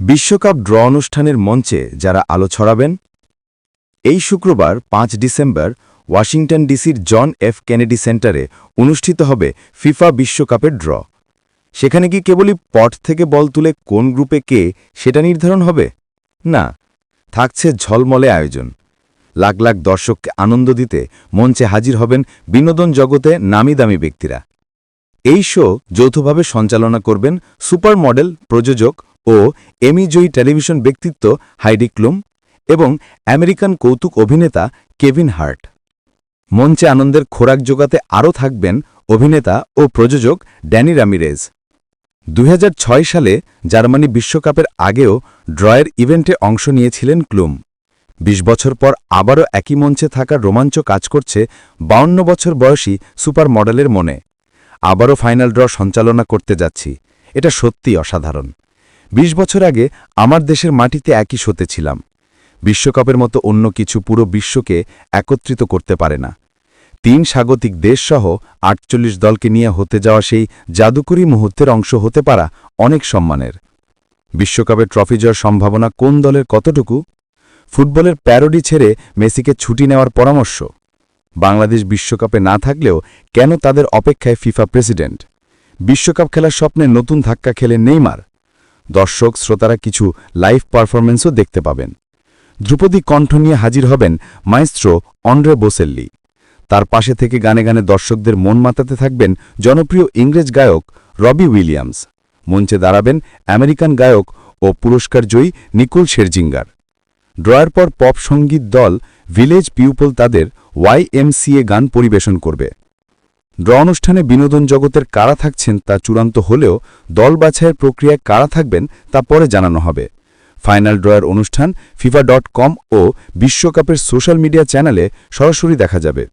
বিশ্বকাপ ড্র অনুষ্ঠানের মঞ্চে যারা আলো ছড়াবেন, এই শুক্রবার পাঁচ ডিসেম্বর ওয়াশিংটন ডিসির জন এফ কেনেডি সেন্টারে অনুষ্ঠিত হবে ফিফা বিশ্বকাপের ড্র। সেখানে কি কেবলই পট থেকে বল তুলে কোন গ্রুপে কে সেটা নির্ধারণ হবে? না, থাকছে ঝলমলে আয়োজন। লাখ লাখ দর্শককে আনন্দ দিতে মঞ্চে হাজির হবেন বিনোদন জগতে নামি দামি ব্যক্তিরা। এই শো যৌথভাবে সঞ্চালনা করবেন সুপার মডেল প্রযোজক ও এমিজয়ী টেলিভিশন ব্যক্তিত্ব হাইডি ক্লুম এবং আমেরিকান কৌতুক অভিনেতা কেভিন হার্ট। মঞ্চে আনন্দের খোরাক জোগাতে আরও থাকবেন অভিনেতা ও প্রযোজক ড্যানি রামিরেজ। দু হাজার ছয় সালে জার্মানি বিশ্বকাপের আগেও ড্রয়ের ইভেন্টে অংশ নিয়েছিলেন ক্লুম। ২০ বছর পর আবারও একই মঞ্চে থাকার রোমাঞ্চ কাজ করছে বাউন্ন বছর বয়সী সুপার মডেলের মনে। আবারও ফাইনাল ড্র সঞ্চালনা করতে যাচ্ছি। এটা সত্যি অসাধারণ। ২০ বছর আগে আমার দেশের মাটিতে একই শোতে ছিলাম। বিশ্বকাপের মতো অন্য কিছু পুরো বিশ্বকে একত্রিত করতে পারে না। তিন স্বাগতিক দেশসহ আটচল্লিশ দলকে নিয়ে হতে যাওয়া সেই জাদুকরী মুহূর্তের অংশ হতে পারা অনেক সম্মানের। বিশ্বকাপের ট্রফি জয়ের সম্ভাবনা কোন দলের কতটুকু? ফুটবলের প্যারোডি ছেড়ে মেসিকে ছুটি নেওয়ার পরামর্শ। বাংলাদেশ বিশ্বকাপে না থাকলেও কেন তাদের অপেক্ষায় ফিফা প্রেসিডেন্ট? বিশ্বকাপ খেলার স্বপ্নে নতুন ধাক্কা খেলে নেইমার। দর্শক, শ্রোতারা কিছু লাইভ পারফরমেন্সও দেখতে পাবেন। ধ্রুপদী কণ্ঠ নিয়ে হাজির হবেন মাইস্ট্রো অন্ড্রে বোসেল্লি। তার পাশে থেকে গানে গানে দর্শকদের মন মাতাতে থাকবেন জনপ্রিয় ইংরেজ গায়ক রবি উইলিয়ামস। মঞ্চে দাঁড়াবেন আমেরিকান গায়ক ও পুরস্কার জয়ী নিকুল শেরজিঙ্গার। ড্রয়ের পর পপ সংগীত দল ভিলেজ পিউপল তাদের ওয়াইএমসিএ গান পরিবেশন করবে। ড্র অনুষ্ঠানে বিনোদন জগতের কারা থাকছেন তা চূড়ান্ত হলেও দল বাছাইয়ের প্রক্রিয়ায় কারা থাকবেন তা পরে জানানো হবে। ফাইনাল ড্রয়ের অনুষ্ঠান ফিফা ডট কম ও বিশ্বকাপের সোশ্যাল মিডিয়া চ্যানেলে সরাসরি দেখা যাবে।